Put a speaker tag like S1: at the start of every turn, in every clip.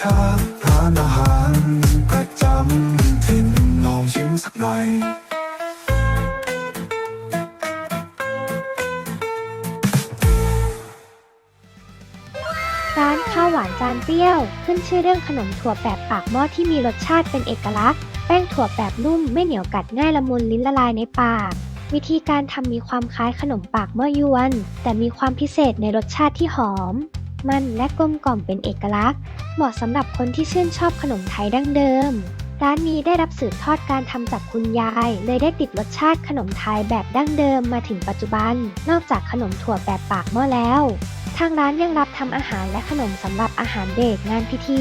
S1: ชาติร้านอาหารประจำถิ่นลองชิมสักหน่อย
S2: ร้านข้าวหวานจานเปรี้ยว ขึ้นชื่อเรื่องขนมถั่วแบบปากหม้อที่มีรสชาติเป็นเอกลักษณ์แป้งถั่วแบบนุ่มไม่เหนียวกัดง่ายละมุนลิ้นละลายในปาก วิธีการทำมีความคล้ายขนมปากหม้อยวน แต่มีความพิเศษในรสชาติที่หอม มันและกลมกล่อมเป็นเอกลักษณ์ เหมาะสำหรับคนที่ชื่นชอบขนมไทยดั้งเดิม ร้านนี้ได้รับสืบทอดการทำจากคุณยาย เลยได้ติดรสชาติขนมไทยแบบดั้งเดิมมาถึงปัจจุบัน นอกจากขนมถั่วแบบปากหม้อแล้ว ทางร้านยังรับทำอาหารและขนมสำหรับอาหารเด็กงานพิธี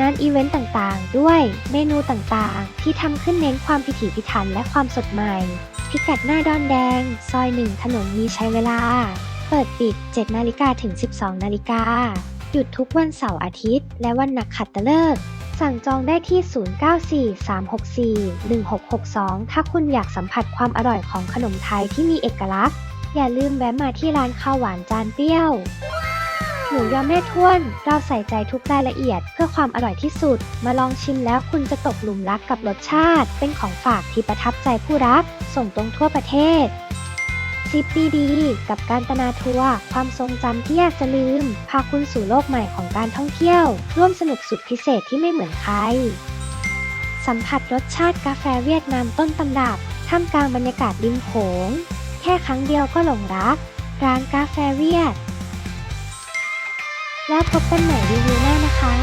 S2: งานอีเวนต์ต่างๆ ด้วยเมนูต่างๆ ที่ทำขึ้นเน้นความพิถีพิถันและความสดใหม่ พิกัดหน้าดอนแดง ซอยหนึ่งถนนมีใช้เวลา ปิดปิด 7 นาฬิกาถึง 12 นาฬิกา หยุดทุกวันเสาร์อาทิตย์ และวันนักขัตฤกษ์สั่งจองได้ที่ 0943641662 ถ้าคุณอยากสัมผัสความอร่อยของขนมไทยที่มีเอกลักษณ์ อย่าลืมแวะมาที่ร้านข้าวหวานจานเปรี้ยว หมูยอแม่ท้วน เราใส่ใจทุกรายละเอียดเพื่อความอร่อยที่สุด มาลองชิมแล้วคุณจะตกหลุมรักกับรสชาติ เป็นของฝากที่ประทับใจผู้รัก ส่งตรงทั่วประเทศ ซิปดีๆ กับการตนาทัวร์ความทรงจำที่อยากจะลืม พาคุณสู่โลกใหม่ของการท่องเที่ยว ร่วมสนุกสุดพิเศษที่ไม่เหมือนใคร สัมผัสรสชาติกาแฟเวียดนามต้นตำรับท่ามกลางบรรยากาศริมโขง แค่ครั้งเดียวก็หลงรัก ร้านกาแฟเวียด แล้วพบกันใหม่รีวิวหน้านะคะ